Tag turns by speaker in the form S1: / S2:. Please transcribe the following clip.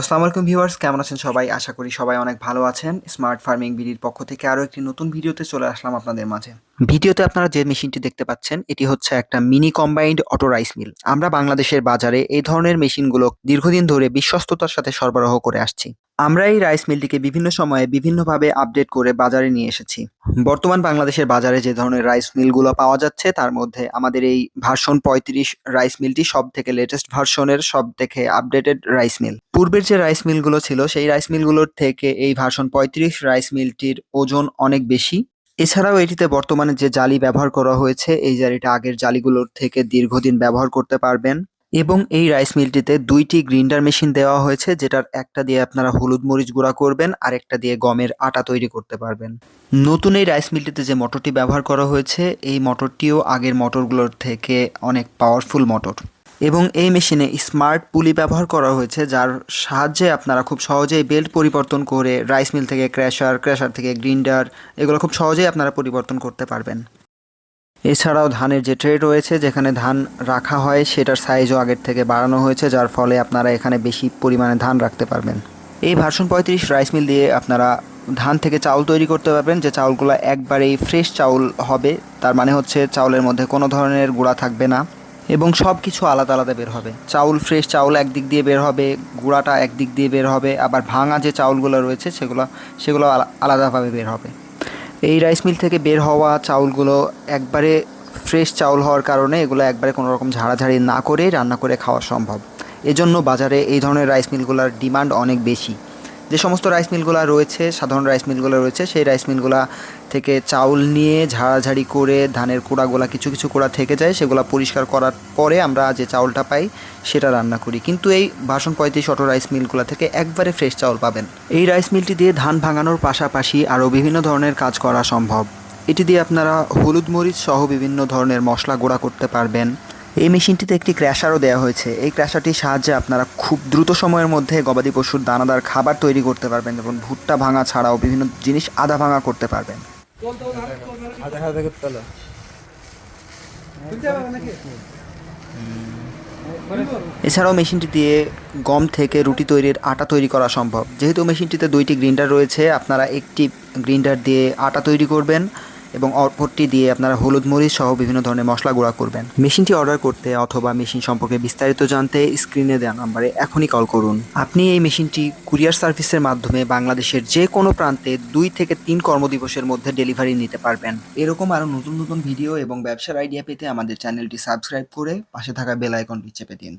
S1: আসসালামু আলাইকুম ভিউয়ার্স, কেমন আছেন সবাই? আশা করি সবাই অনেক ভালো আছেন। স্মার্ট ফার্মিং বিডির পক্ষ থেকে আরও একটি নতুন ভিডিওতে চলে আসলাম আপনাদের মাঝে। ভিডিওতে আপনারা যে মেশিনটি দেখতে পাচ্ছেন, এটি হচ্ছে একটা mini combined auto rice mill. আমরা বাংলাদেশের বাজারে এই ধরনের মেশিনগুলো দীর্ঘদিন ধরে বিশ্বস্ততার সাথে সরবরাহ করে আসছি। আমরা এই রাইস মিলটিকে বিভিন্ন সময়ে বিভিন্নভাবে আপডেট করে বাজারে নিয়ে এসেছি। বর্তমান বাংলাদেশের বাজারে যে ধরনের রাইস মিলগুলো পাওয়া যাচ্ছে, তার মধ্যে আমাদের এই ভার্সন পঁয়ত্রিশ রাইস মিলটি সব থেকে লেটেস্ট ভার্সনের সব থেকে আপডেটেড রাইস মিল। পূর্বের যে রাইস মিলগুলো ছিল, সেই রাইস মিলগুলোর থেকে এই ভার্সন পঁয়ত্রিশ রাইস মিলটির ওজন অনেক বেশি। এছাড়াও এটিতে বর্তমানে যে জালি ব্যবহার করা হয়েছে, এই জালিটা আগের জালিগুলোর থেকে দীর্ঘদিন ব্যবহার করতে পারবেন। এবং এই রাইস মিলটিতে দুইটি গ্রিন্ডার মেশিন দেওয়া হয়েছে, যেটার একটা দিয়ে আপনারা হলুদ মরিচ গুঁড়া করবেন, আর একটা দিয়ে গমের আটা তৈরি করতে পারবেন। নতুন এই রাইস মিলটিতে যে মোটরটি ব্যবহার করা হয়েছে, এই মোটরটিও আগের মোটরগুলোর থেকে অনেক পাওয়ারফুল মোটর। এবং এই মেশিনে স্মার্ট পুলি ব্যবহার করা হয়েছে, যার সাহায্যে আপনারা খুব সহজেই বেল্ট পরিবর্তন করে রাইস মিল থেকে ক্র্যাশার ক্র্যাশার থেকে গ্রিন্ডার এগুলো খুব সহজেই আপনারা পরিবর্তন করতে পারবেন। এছাড়াও ধানের যে ট্রে রয়েছে, যেখানে ধান রাখা হয়, সেটার সাইজও আগের থেকে বাড়ানো হয়েছে, যার ফলে আপনারা এখানে বেশি পরিমাণে ধান রাখতে পারবেন। এই ভার্সন পঁয়ত্রিশ রাইস মিল দিয়ে আপনারা ধান থেকে চাউল তৈরি করতে পারবেন, যে চাউলগুলো একবারেই ফ্রেশ চাউল হবে, তার মানে হচ্ছে চাউলের মধ্যে কোনো ধরনের গুঁড়া থাকবে না, এবং সব কিছু আলাদা আলাদা বের হবে। চাউল ফ্রেশ চাউল একদিক দিয়ে বের হবে, গুঁড়াটা একদিক দিয়ে বের হবে, আবার ভাঙা যে চাউলগুলো রয়েছে, সেগুলো সেগুলো আলাদাভাবে বের হবে। এই রাইস মিল থেকে বের হওয়া চাউলগুলো একবারে ফ্রেশ চাউল হওয়ার কারণে এগুলো একবারে কোনো রকম ঝাড়াঝাড়ি না করে রান্না করে খাওয়া সম্ভব। এজন্য বাজারে এই ধরনের রাইস মিলগুলোর ডিমান্ড অনেক বেশি। যে সমস্ত রাইস মিলগুলো রয়েছে, সাধারণ রাইস মিলগুলো রয়েছে, সেই রাইস মিলগুলো থেকে চাউল নিয়ে ঝাড়াঝাড়ি করে ধানের কুড়াগুলা কিছু কিছু কোড়া থেকে যায়, সেগুলো পরিষ্কার করার পরে আমরা যে চাউলটা পাই, সেটা রান্না করি। কিন্তু এই বাসন পঁয়ত্রিশ অটো রাইস মিলগুলো থেকে একবারে ফ্রেশ চাউল পাবেন। এই রাইস মিলটি দিয়ে ধান ভাঙানোর পাশাপাশি আরও বিভিন্ন ধরনের কাজ করা সম্ভব। এটি দিয়ে আপনারা হলুদ মরিচ সহ বিভিন্ন ধরনের মশলা গুঁড়া করতে পারবেন। এই মেশিনটিতে একটি ক্র্যাশারও দেওয়া হয়েছে। এই ক্র্যাশারটির সাহায্যে আপনারা খুব দ্রুত সময়ের মধ্যে গবাদি পশুর দানাদার খাবার তৈরি করতে পারবেন যেমন ভুট্টা ভাঙা ছাড়াও বিভিন্ন জিনিস আধা ভাঙা করতে পারবেন। এছাড়াও মেশিনটি দিয়ে গম থেকে রুটি তৈরির আটা তৈরি করা সম্ভব। যেহেতু মেশিনটিতে দুইটি গ্রিন্ডার রয়েছে, আপনারা একটি গ্রিন্ডার দিয়ে আটা তৈরি করবেন। এবং অপরটি দিয়ে আপনারা হলুদ মরিচ সহ বিভিন্ন ধরনের মশলা গুঁড়া করবেন। মেশিনটি অর্ডার করতে অথবা মেশিন সম্পর্কে বিস্তারিত জানতে স্ক্রিনে দেওয়া নাম্বারে এখনই কল করুন। আপনি এই মেশিনটি কুরিয়ার সার্ভিসের মাধ্যমে বাংলাদেশের যে কোনো প্রান্তে দুই থেকে তিন কর্মদিবসের মধ্যে ডেলিভারি নিতে পারবেন। এরকম আরও নতুন নতুন ভিডিও এবং ব্যবসার আইডিয়া পেতে আমাদের চ্যানেলটি সাবস্ক্রাইব করে পাশে থাকা বেল আইকনটি চেপে দিন।